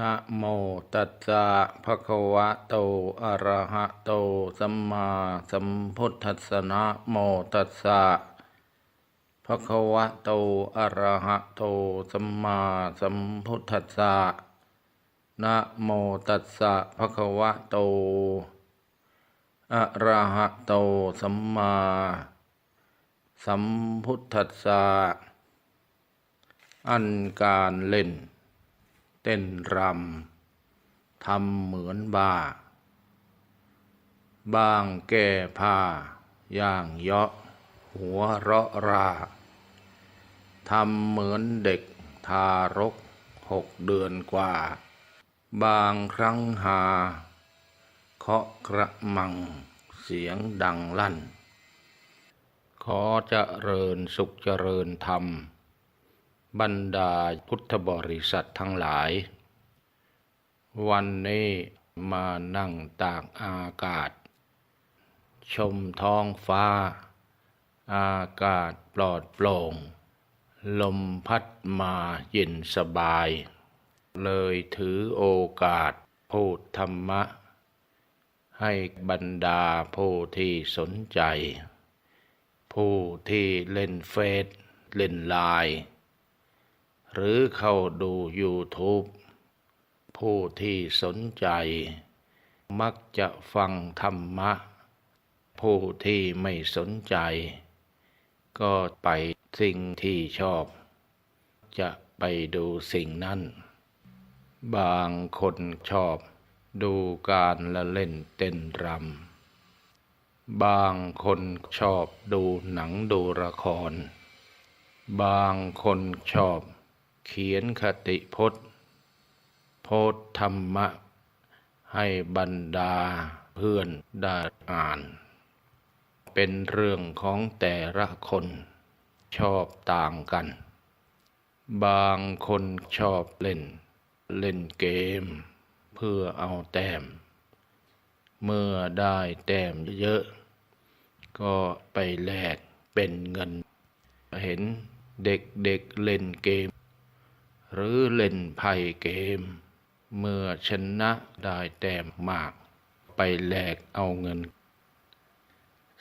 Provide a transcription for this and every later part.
นะโมตัสสะภะคะวะโตอะระหะโตสัมมาสัมพุทธัสสะนะโมตัสสะภะคะวะโตอะระหะโตสัมมาสัมพุทธัสสะนะโมตัสสะภะคะวะโตอะระหะโตสัมมาสัมพุทธัสสะอันการเล่น เต้นรำทำเหมือนบ้า บ้างแก้ผ้า ย่างเยาะ หัวเราะราทำเหมือนเด็กทารกหกเดือนกว่า บางครั้งหา เคาะกระมังเสียงดังลั่น ขอเจริญสุขเจริญธรรม บรรดาพุทธบริษัททั้งหลาย วันนี้มานั่งตากอากาศ ชมท้องฟ้า อากาศปลอดโปร่ง ลมพัดมาเย็นสบาย เลยถือโอกาสพูดธรรมะ ให้บรรดาผู้ที่สนใจ ผู้ที่เล่นเฟซเล่นไลน์ หรือเข้าดู YouTube ผู้ที่สนใจ มักจะฟังธรรมะ ผู้ที่ไม่สนใจ ก็ไปสิ่งที่ชอบ จะไปดูสิ่งนั้น บางคนชอบดูการละเล่นเต้นรำ บางคนชอบดูหนังดูละคร บางคนชอบ ขียนคติพจน์โพสต์ธรรมะ ให้บรรดาเพื่อนได้อ่าน เป็นเรื่องของแต่ละคนชอบต่างกัน บางคนชอบเล่น เล่นเกม เพื่อเอาแต้ม เมื่อได้แต้มเยอะ ก็ไปแลกเป็นเงิน เห็นเด็กๆเเล่นเกม หรือเล่นไพ่เกม เมื่อชนะได้แต้มมาก ไปแลกเอาเงิน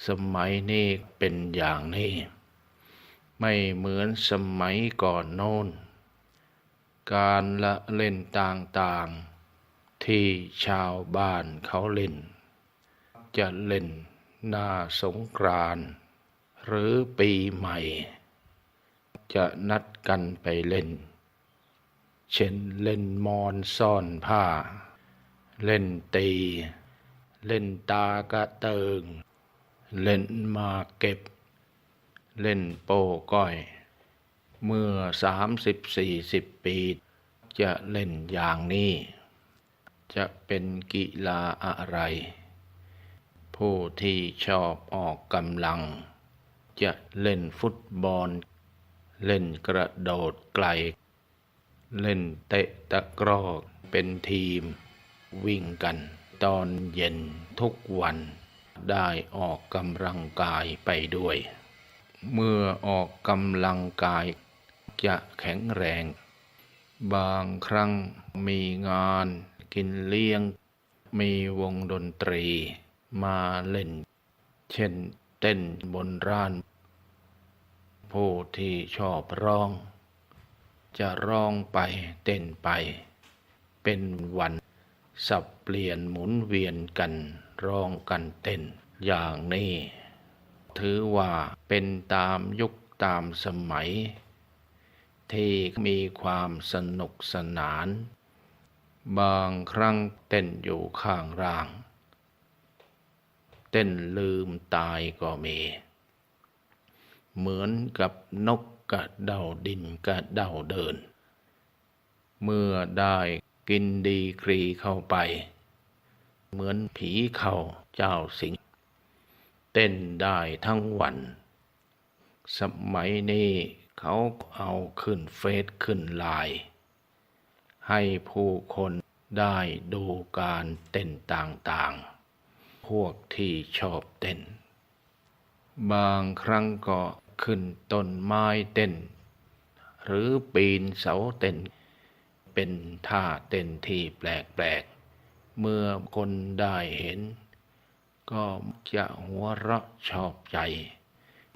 สมัยนี้เป็นอย่างนี้ ไม่เหมือนสมัยก่อนโน้น การละเล่นต่างๆ ที่ชาวบ้านเขาเล่น จะเล่นหน้าสงกรานต์หรือปีใหม่ จะนัดกันไปเล่น เช่นเล่นมอนซ่อนผ้า เล่นตี เล่นตากระเติง เล่นมาเก็บ เล่นโป้ก้อย เมื่อสามสิบสี่สิบปี จะเล่นอย่างนี้ จะเป็นกีฬาอะไร ผู้ที่ชอบออกกำลัง จะเล่นฟุตบอล เล่นกระโดดไกล เล่นเตะตะกร้อเป็นทีม วิ่งกัน ตอนเย็นทุกวัน ได้ออกกำลังกายไปด้วย เมื่อออกกำลังกายจะแข็งแรง บางครั้งมีงานกินเลี้ยง มีวงดนตรีมาเล่น เช่นเต้นบนร้าน ผู้ที่ชอบร้อง จะร้องไปเต้นไป เป็นวันสับเปลี่ยนหมุนเวียนกันร้องกันเต้น อย่างนี้ ถือว่าเป็นตามยุคตามสมัย ที่มีความสนุกสนาน บางครั้งเต้นอยู่ข้างร่าง เต้นลืมตายก็มี เหมือนกับนก กระเดาดินกระเดาเดิน เมื่อได้กินดีครีเข้าไป เหมือนผีเข้าเจ้าสิง เต้นได้ทั้งวัน สมัยนี้เขาเอาขึ้นเฟซขึ้นไลน์ให้ผู้คนได้ดูการเต้นต่างๆ พวกที่ชอบเต้น บางครั้งก็ ขึ้นต้นไม้เต้น หรือปีนเสาเต้น เป็นท่าเต้นที่แปลกๆ เมื่อคนได้เห็น ก็จะหัวเราะชอบใจ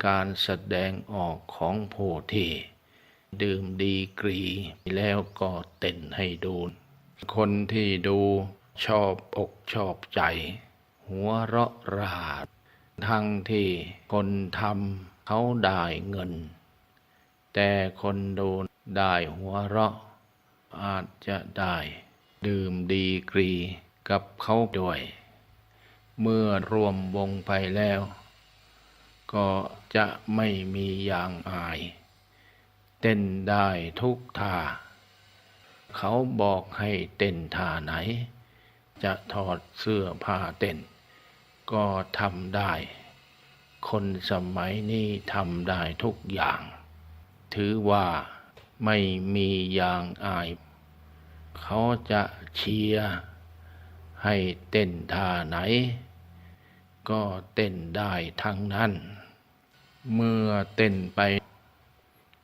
การแสดงออกของผู้ที่ดื่มดีกรีแล้วก็เต้นให้ดู คนที่ดูชอบอกชอบใจ หัวเราะราดทั้งที่คนทำ เขาได้เงิน แต่คนดูได้หัวเราะ อาจจะได้ดื่มดีกรีกับเขาด้วย เมื่อรวมวงไปแล้ว ก็จะไม่มีอย่างอาย เต้นได้ทุกท่า เขาบอกให้เต้นท่าไหน จะถอดเสื้อผ้าเต้น ก็ทำได้ คนสมัยนี้ทำได้ทุกอย่าง ถือว่าไม่มีอย่างอาย เขาจะเชียร์ให้เต้นท่าไหน ก็เต้นได้ทั้งนั้น เมื่อเต้นไป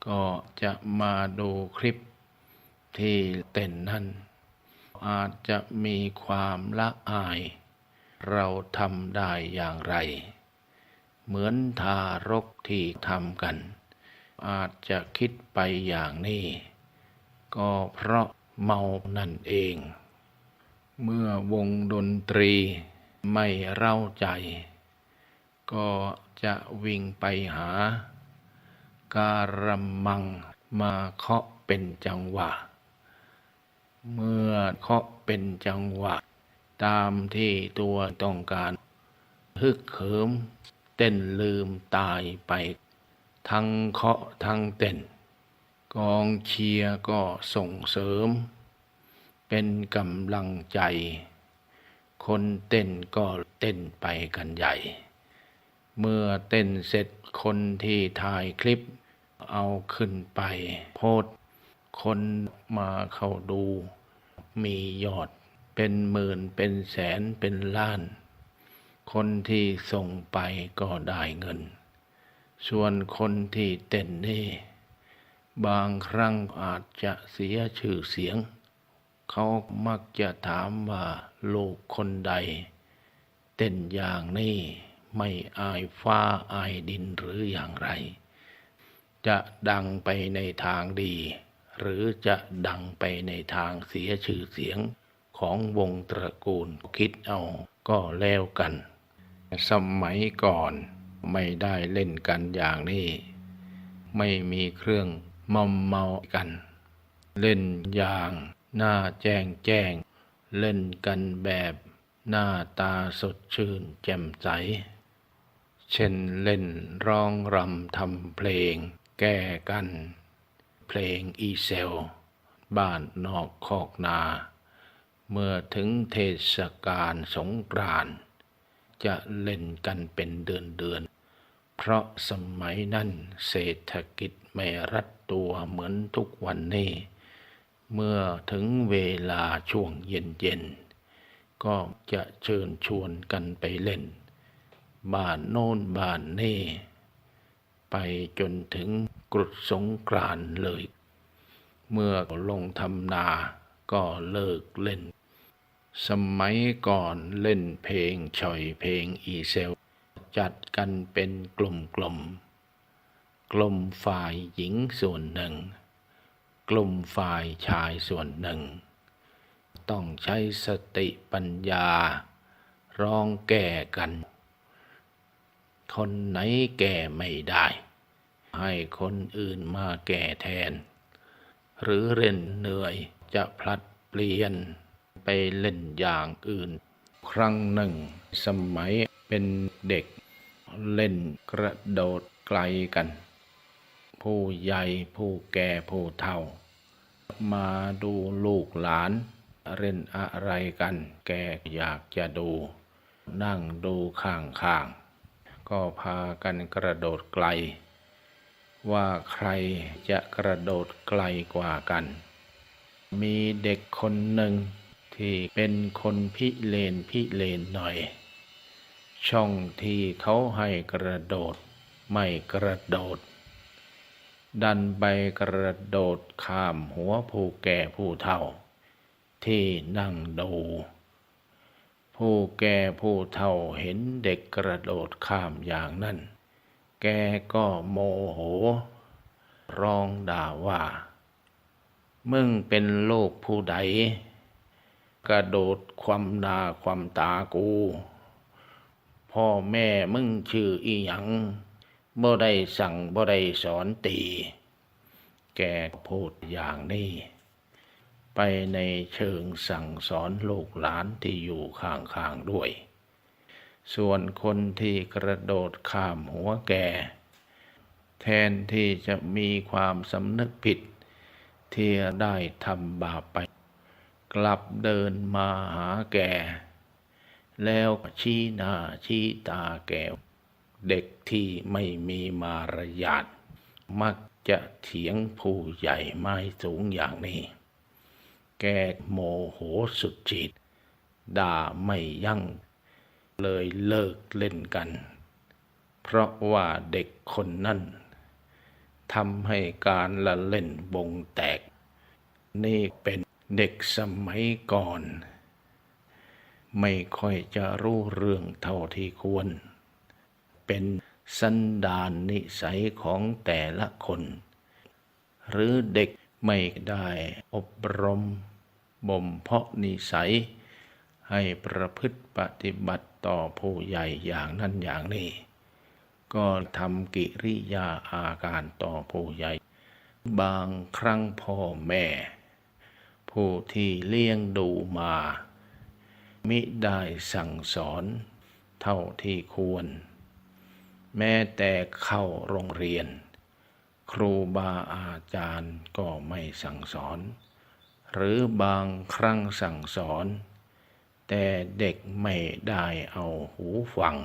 ก็จะมาดูคลิปที่เต้นนั้น อาจจะมีความละอาย เราทำได้อย่างไร เหมือนทารกที่ทำกัน อาจจะคิดไปอย่างนี้ ก็เพราะเมานั่นเอง เมื่อวงดนตรีไม่เร้าใจ ก็จะวิ่งไปหา การมังมาเคาะเป็นจังหวะ เมื่อเคาะเป็นจังหวะ ตามที่ตัวต้องการฮึกเหิม เต้นลืมตายไป ทั้งเคาะทั้งเต้น กองเชียร์ก็ส่งเสริม เป็นกำลังใจ คนเต้นก็เต้นไปกันใหญ่ เมื่อเต้นเสร็จคนที่ถ่ายคลิปเอาขึ้นไปโพสคนมาเข้าดู มียอดเป็นหมื่นเป็นแสนเป็นล้าน คนที่ส่งไปก็ได้เงิน ส่วนคนที่เต้นนี่ บางครั้งอาจจะเสียชื่อเสียง เขามักจะถามว่าลูกคนใด เต้นอย่างนี้ไม่อายฟ้าอายดินหรืออย่างไร จะดังไปในทางดี หรือจะดังไปในทางเสียชื่อเสียงของวงตระกูลคิดเอาก็แล้วกัน สมัยก่อนไม่ได้เล่นกันอย่างนี้ ไม่มีเครื่องมอมเมากัน เล่นอย่างหน้าแจ้งแจ้ง เล่นกันแบบหน้าตาสดชื่นแจ่มใส เช่นเล่นร้องรำทำเพลง แก้กัน เพลงอีเซล บ้านนอกคอกนา เมื่อถึงเทศกาลสงกรานต์ จะเล่นกันเป็นเดือนเดือนๆเพราะสมัยนั้นเศรษฐกิจไม่รัดตัวเหมือนทุกวันนี้ เมื่อถึงเวลาช่วงเย็นๆก็จะเชิญชวนกันไปเล่น บ้านโน่นบ้านนี่ ไปจนถึงกรุดสงกรานเลย เมื่อลงทำนาก็เลิกเล่น สมัยก่อนเล่นเพลงฉ่อยเพลงอีเซล จัดกันเป็นกลุ่มกลุ่มกลุ่มฝ่ายหญิงส่วนหนึ่ง กลุ่มฝ่ายชายส่วนหนึ่ง ต้องใช้สติปัญญา ร้องแก้กัน คนไหนแก้ไม่ได้ ให้คนอื่นมาแก้แทน หรือเล่นเหนื่อยจะพลัดเปลี่ยน เล่นอย่างอื่น ครั้งหนึ่ง สมัยเป็นเด็กเล่นกระโดดไกลกัน ผู้ใหญ่ผู้แก่ผู้เฒ่า มาดูลูกหลาน เล่นอะไรกัน แกอยากจะดู นั่งดูข้างๆ ก็พากันกระโดดไกล ว่าใครจะกระโดดไกลกว่ากัน มีเด็กคนหนึ่ง ที่เป็นคนพิเลนพิเลนหน่อย ช่องที่เขาให้กระโดดไม่กระโดด ดันไปกระโดดข้ามหัวผู้แก่ผู้เฒ่า ที่นั่งดู ผู้แก่ผู้เฒ่าเห็นเด็กกระโดดข้ามอย่างนั้น แกก็โมโห ร้องด่าว่า มึงเป็นโลกผู้ใด กระโดดความนาความตากู พ่อแม่มึงชื่ออีหยังบ่ได้สั่งบ่ได้สอนตี แกพูดอย่างนี้ ไปในเชิงสั่งสอนลูกหลานที่อยู่ข้างๆด้วย ส่วนคนที่กระโดดข้ามหัวแก แทนที่จะมีความสำนึกผิด ที่ได้ทำบาปไป กลับเดินมาหาแก แล้วชี้หน้าชี้ตาแก เด็กที่ไม่มีมารยาทมักจะเถียงผู้ใหญ่ไม้สูงอย่างนี้ แกโมโหสุดจิต ด่าไม่ยั้งเลยเลิกเล่นกัน เพราะว่าเด็กคนนั้นทำให้การละเล่นวงแตก นี่เป็น เด็กสมัยก่อน ไม่ค่อยจะรู้เรื่องเท่าที่ควร เป็นสันดานนิสัยของแต่ละคน หรือเด็กไม่ได้อบรมบ่มเพาะนิสัย ให้ประพฤติปฏิบัติต่อผู้ใหญ่อย่างนั้นอย่างนี้ ก็ทำกิริยาอาการต่อผู้ใหญ่ บางครั้งพ่อแม่ ผู้ที่เลี้ยงดูมา มิได้สั่งสอนเท่าที่ควร แม้แต่เข้าโรงเรียน ครูบาอาจารย์ก็ไม่สั่งสอน หรือบางครั้งสั่งสอน แต่เด็กไม่ได้เอาหูฟัง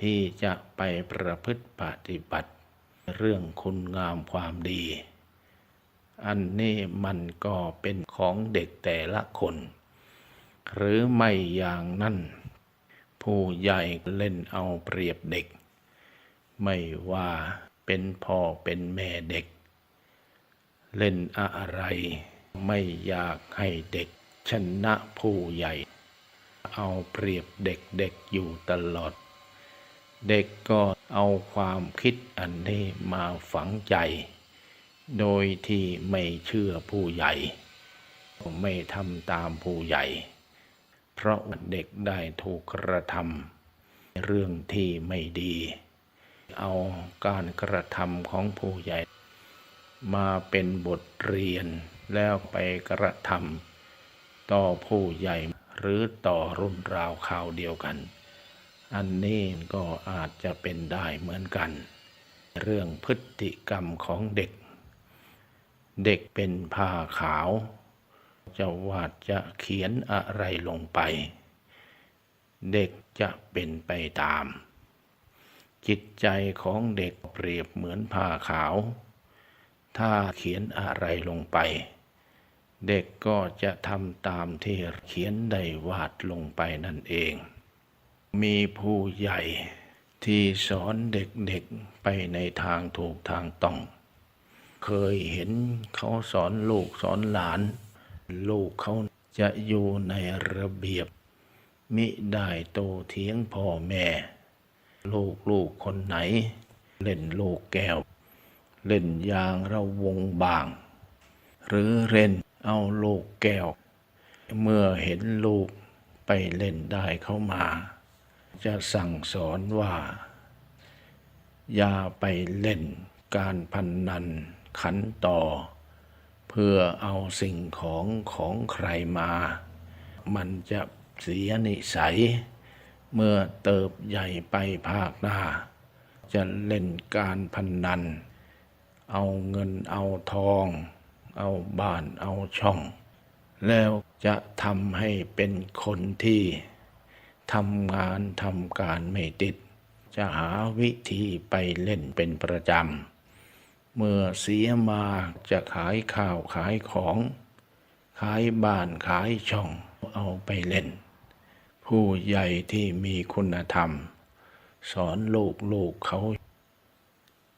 ที่จะไปประพฤติปฏิบัติ เรื่องคุณงามความดี อันนี้มันก็เป็นของเด็กแต่ละคน หรือไม่อย่างนั้น ผู้ใหญ่เล่นเอาเปรียบเด็ก ไม่ว่าเป็นพ่อเป็นแม่เด็ก เล่นอะไร ไม่อยากให้เด็กชนะผู้ใหญ่ เอาเปรียบเด็กๆอยู่ตลอด เด็กก็เอาความคิดอันนี้มาฝังใจ โดยที่ไม่เชื่อผู้ใหญ่ไม่ทำตามผู้ใหญ่ เพราะเด็กได้ถูกกระทำเรื่องที่ไม่ดี เอาการกระทำของผู้ใหญ่ มาเป็นบทเรียนแล้วไปกระทำต่อผู้ใหญ่หรือต่อรุ่นราวข่าวเดียวกัน อันนี้ก็อาจจะเป็นได้เหมือนกัน เรื่องพฤติกรรมของเด็ก เด็กเป็นผ้าขาว จะวาดจะเขียนอะไรลงไป เด็กจะเป็นไปตาม จิตใจของเด็กเปรียบเหมือนผ้าขาว ถ้าเขียนอะไรลงไป เด็กก็จะทำตามที่เขียนได้วาดลงไปนั่นเอง มีผู้ใหญ่ที่สอนเด็กๆไปในทางถูกทางต้อง เคยเห็นเขาสอนลูกสอนหลาน ลูกเขาจะอยู่ในระเบียบ มิได้โตเถียงพ่อแม่ ลูกลูกคนไหน เล่นลูกแก้ว เล่นยางระวงบาง หรือเล่นเอาลูกแก้ว เมื่อเห็นลูกไปเล่นได้เข้ามา จะสั่งสอนว่า อย่าไปเล่นการพนนัน ขันต่อ เพื่อเอาสิ่งของของใครมา มันจะเสียนิสัย เมื่อเติบใหญ่ไปภาคหน้า จะเล่นการพนนัน เอาเงินเอาทอง เอาบ้านเอาช่อง แล้วจะทำให้เป็นคนที่ทำงานทำการไม่ติด จะหาวิธีไปเล่นเป็นประจำ เมื่อเสียมาจะขายข้าวขายของ ขายบ้านขายช่องเอาไปเล่น ผู้ใหญ่ที่มีคุณธรรม สอนลูกลูกเขา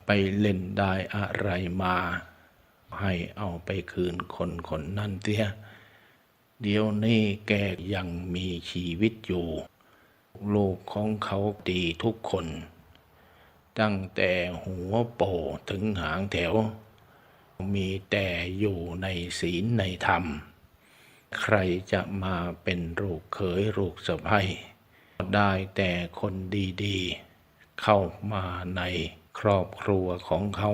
ไปเล่นได้อะไรมา ให้เอาไปคืนคนคนนั่นเสียเดี๋ยวนี้แกยังมีชีวิตอยู่ ลูกของเขาดีทุกคน ตั้งแต่หัวโปถึงหางแถว มีแต่อยู่ในศีลในธรรม ใครจะมาเป็นลูกเขยลูกสะใภ้ได้แต่คนดีๆ เข้ามาในครอบครัวของเขา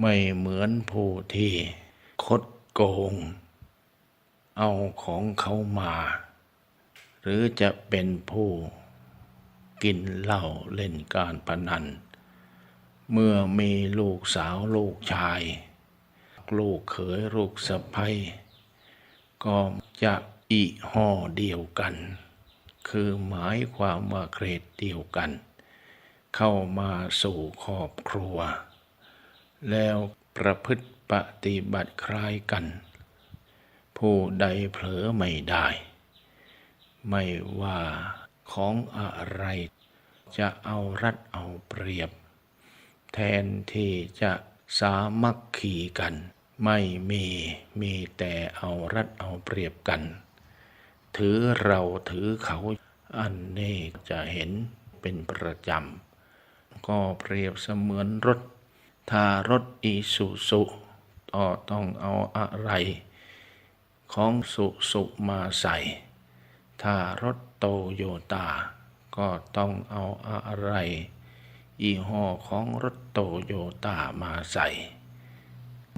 ไม่เหมือนผู้ที่คดโกง เอาของเขามา หรือจะเป็นผู้ กินเหล้าเล่นการพนัน เมื่อมีลูกสาวลูกชาย ลูกเขยลูกสะใภ้ก็จะอีห่อเดียวกัน คือหมายความว่าเกรดเดียวกัน เข้ามาสู่ครอบครัว แล้วประพฤติปฏิบัติคล้ายกัน ผู้ใดเผลอไม่ได้ ไม่ว่า ของอะไร จะเอารัดเอาเปรียบ แทนที่จะสามัคคีกัน ไม่มีมีแต่เอารัดเอาเปรียบกัน ถือเราถือเขาอันนี้จะเห็นเป็นประจำ ก็เปรียบเสมือนรถ ถ้ารถอีสุสุก็ต้องเอาอะไร ของสุสุมาใส่ ถ้ารถ โตโยต้าก็ต้องเอาอะไรยี่ห้อของรถโตโยต้ามาใส่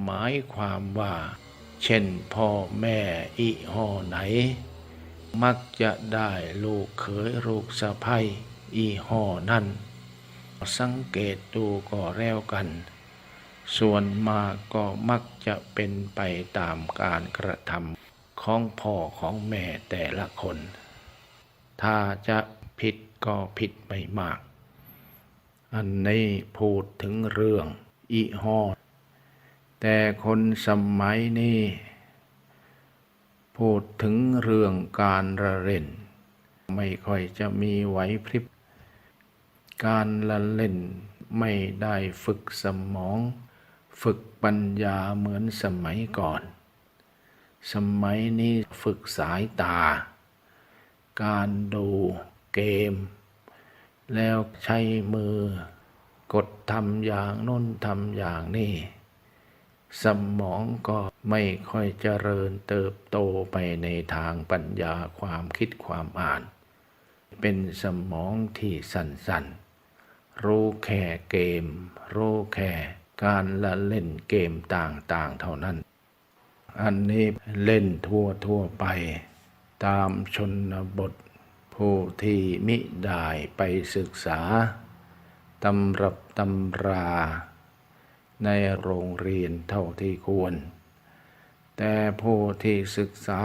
หมายความว่า เช่นพ่อแม่อีห้อไหน มักจะได้ลูกเขยลูกสะใภ้อีห้อนั่น สังเกตดูก็แล้วกัน ส่วนมากก็มักจะเป็นไปตามการกระทำของพ่อของแม่แต่ละคน ถ้าจะผิดก็ผิดไม่มาก อันนี้พูดถึงเรื่องอีหอแต่คนสมัยนี้พูดถึงเรื่องการระเล่น ไม่ค่อยจะมีไหวพริบ การละเล่นไม่ได้ฝึกสมอง ฝึกปัญญาเหมือนสมัยก่อน สมัยนี้ฝึกสายตา การดูเกม แล้วใช้มือกดทำอย่างโน้นทำอย่างนี้ สมองก็ไม่ค่อยเจริญเติบโตไปในทางปัญญาความคิดความอ่าน เป็นสมองที่สั้นๆ รู้แค่เกม รู้แค่การละเล่นเกมต่างๆเท่านั้น อันนี้เล่นทั่วทั่วๆไป ตามชนบท ผู้ที่มิได้ไปศึกษาตำรับตำรา ในโรงเรียนเท่าที่ควร แต่ผู้ที่ศึกษา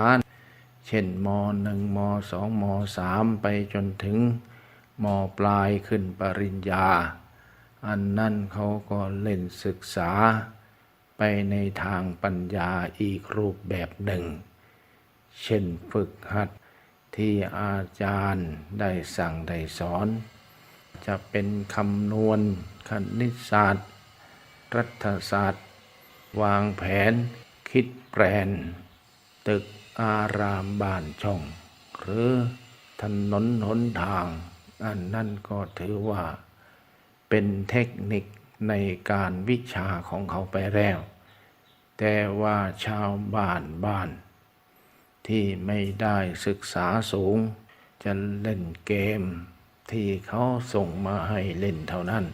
เช่นมหนึ่งมสองมสามไปจนถึงมปลายขึ้นปริญญา อันนั่นเขาก็เล่นศึกษาไปในทางปัญญาอีกรูปแบบหนึ่ง เช่นฝึกหัดที่อาจารย์ได้สั่งได้สอน จะเป็นคำนวณคณิตศาสตร์ รัฐศาสตร์ วางแผน คิดแปลน ตึกอารามบ้านช่อง หรือถนนหนทาง อันนั่นก็ถือว่า เป็นเทคนิคในการวิชาของเขาไปแล้ว แต่ว่าชาวบ้านบ้าน ที่ไม่ได้ศึกษาสูง จะเล่นเกม ที่เขาส่งมาให้เล่นเท่านั้น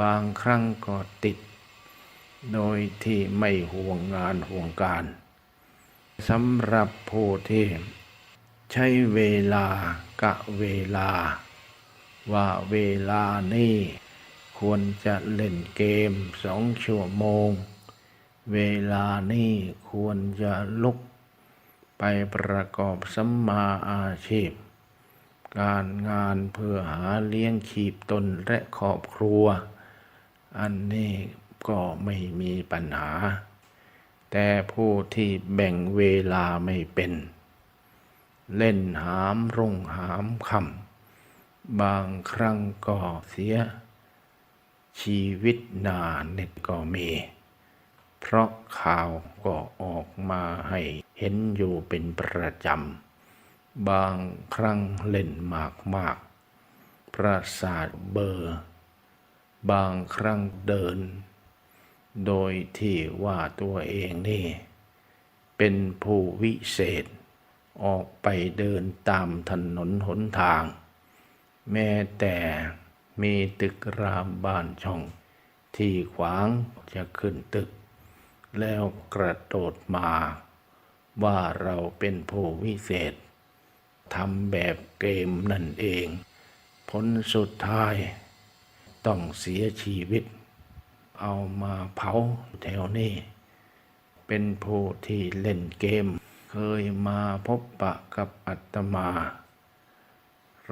บางครั้งก็ติด โดยที่ไม่ห่วงงานห่วงการสำหรับผู้ที่ใช้เวลากะเวลา ว่าเวลานี้ควรจะเล่นเกมสองชั่วโมง เวลานี้ควรจะลุก ไปประกอบสัมมาอาชีพ การงานเพื่อหาเลี้ยงชีพตนและครอบครัว อันนี้ก็ไม่มีปัญหา แต่ผู้ที่แบ่งเวลาไม่เป็น เล่นหามรุ่งหามค่ำบางครั้งก็เสียชีวิตนาเน็ตก็มี เพราะข่าวก็ออกมาให้เห็นอยู่เป็นประจำ บางครั้งเล่นมากมากประสาทเบอร์ บางครั้งเดิน โดยที่ว่าตัวเองนี่ เป็นผู้วิเศษ ออกไปเดินตามถนนหนทาง แม้แต่มีตึกรามบ้านช่อง ที่ขวางจะขึ้นตึก แล้วกระโดดมา ว่าเราเป็นผู้วิเศษทำแบบเกมนั่นเอง ผลสุดท้าย ต้องเสียชีวิต เอามาเผาแถวนี้ เป็นผู้ที่เล่นเกม เคยมาพบปะกับอัตมา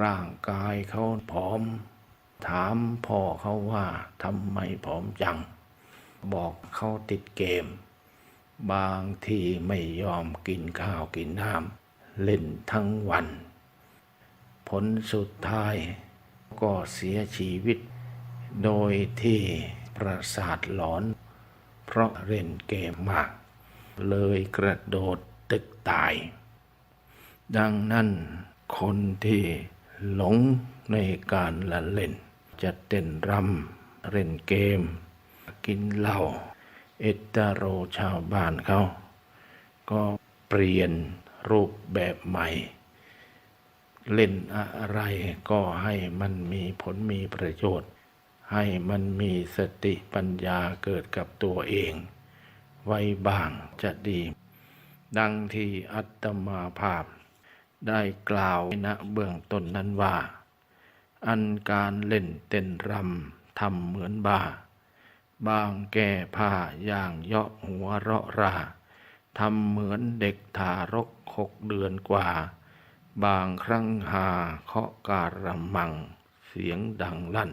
ร่างกายเขาผอม ถามพ่อเขาว่าทำไมผอมจัง บอกเขาติดเกม บางทีไม่ยอมกินข้าวกินน้ำเล่นทั้งวัน ผลสุดท้ายก็เสียชีวิต โดยที่ประสาทหลอน เพราะเล่นเกมมาก เลยกระโดดตึกตาย ดังนั้นคนที่หลงในการละเล่น จะเต้นรำเล่นเกม กินเหล้าเอตาโรชาวบ้านเขา ก็เปลี่ยนรูปแบบใหม่ เล่นอะไรก็ให้มันมีผลมีประโยชน์ ให้มันมีสติปัญญาเกิดกับตัวเอง ไว้บ้างจะดี ดังที่อัตมาภาพ ได้กล่าวณเบื้องต้นนั้นว่า อันการเล่นเต้นรำทำเหมือนบ้า บางแก่ผ้าอย่างเยาะหัวเราะราทำเหมือนเด็กทารกหกเดือนกว่า บางครั้งหาเคาะการะมัง เสียงดังลั่น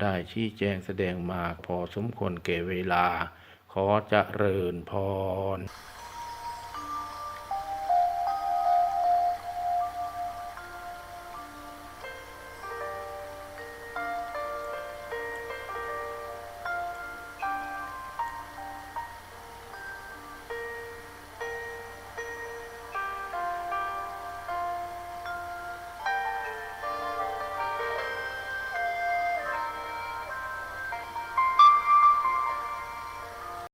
ได้ชี้แจงแสดงมาพอสมควรแก่เวลา ขอเจริญพร